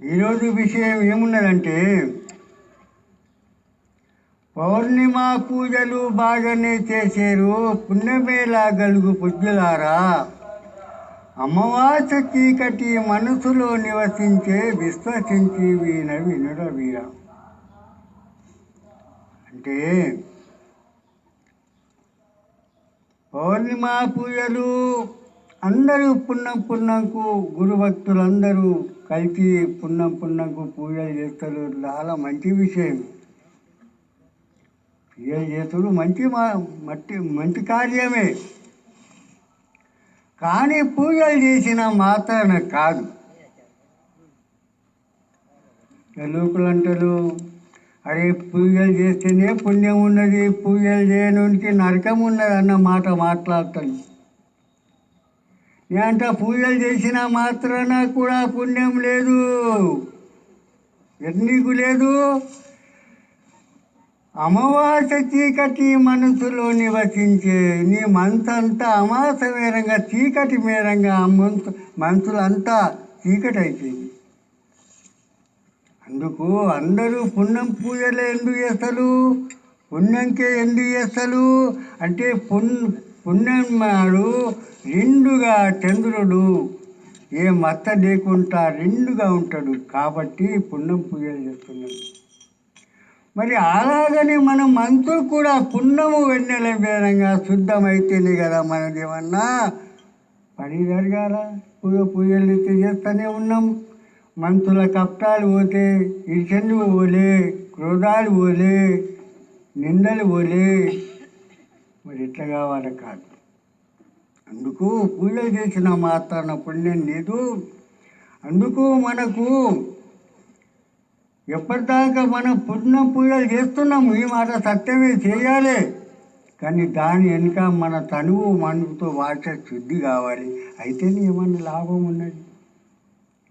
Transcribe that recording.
ఈరోజు విషయం ఏమున్నదంటే పౌర్ణిమ పూజలు బాగానే చేశారు పుణ్యమేలా గలుగు పుజ్జులారా అమావాస చీకటి మనసులో నివసించే విశ్వసించి వీణ వినుడ వీర. అంటే పౌర్ణిమ పూజలు అందరూ పున్నం పున్నంకు గురు భక్తులందరూ కలిసి పున్నం పున్నంకు పూజలు చేస్తారు. చాలా మంచి విషయం. పూజలు చేస్తారు. మంచి మా మట్టి మంచి కార్యమే. కానీ పూజలు చేసిన మాత్రాన కాదు. లోకులు అంటారు అరే పూజలు చేస్తేనే పుణ్యం ఉన్నది పూజలు చేయడానికి నరకం ఉన్నది అన్న మాట మాట్లాడతాను ఎంత పూజలు చేసినా మాత్రాన కూడా పుణ్యం లేదు. ఎందుకు లేదు? అమావాస చీకటి మనసులో నివసించే నీ మనసంతా అమాస మేరంగా చీకటి మేరంగా మనసు మనసులంతా చీకటి అయిపోయింది. అందుకు అందరూ పుణ్యం పూజలు ఎందుకు చేస్తారు? పుణ్యంకే ఎందుకు చేస్తారు? అంటే పుణ్ పుణ్యం నిండుగా రెండుగా చంద్రుడు ఏ మత్త లేకుండా రెండుగా ఉంటాడు కాబట్టి పుణ్యం పూజలు చేస్తున్నాడు. మరి అలాగని మనం మనసు కూడా పుణ్యము వెన్నెల మేరంగా శుద్ధమైతేనే కదా మనది ఏమన్నా పని జరగాల పూజ పూజలు అయితే చేస్తూనే ఉన్నాం. మంతుల కప్టాలు పోతే ఇర్షన్లు పోలే క్రోధాలు పోలే నిందలు పోలే. మరి ఇట్లా కావాలి కాదు. అందుకు పూజలు చేసిన మాత్రాన పుణ్యం లేదు. అందుకు మనకు ఎప్పటిదాకా మనం పుణ్య పూజలు చేస్తున్నాము ఈ మాట సత్యమే చేయాలి. కానీ దాని వెనుక మన తనువు మనతో వాచ శుద్ధి కావాలి. అయితేనే ఏమన్నా లాభం ఉన్నది.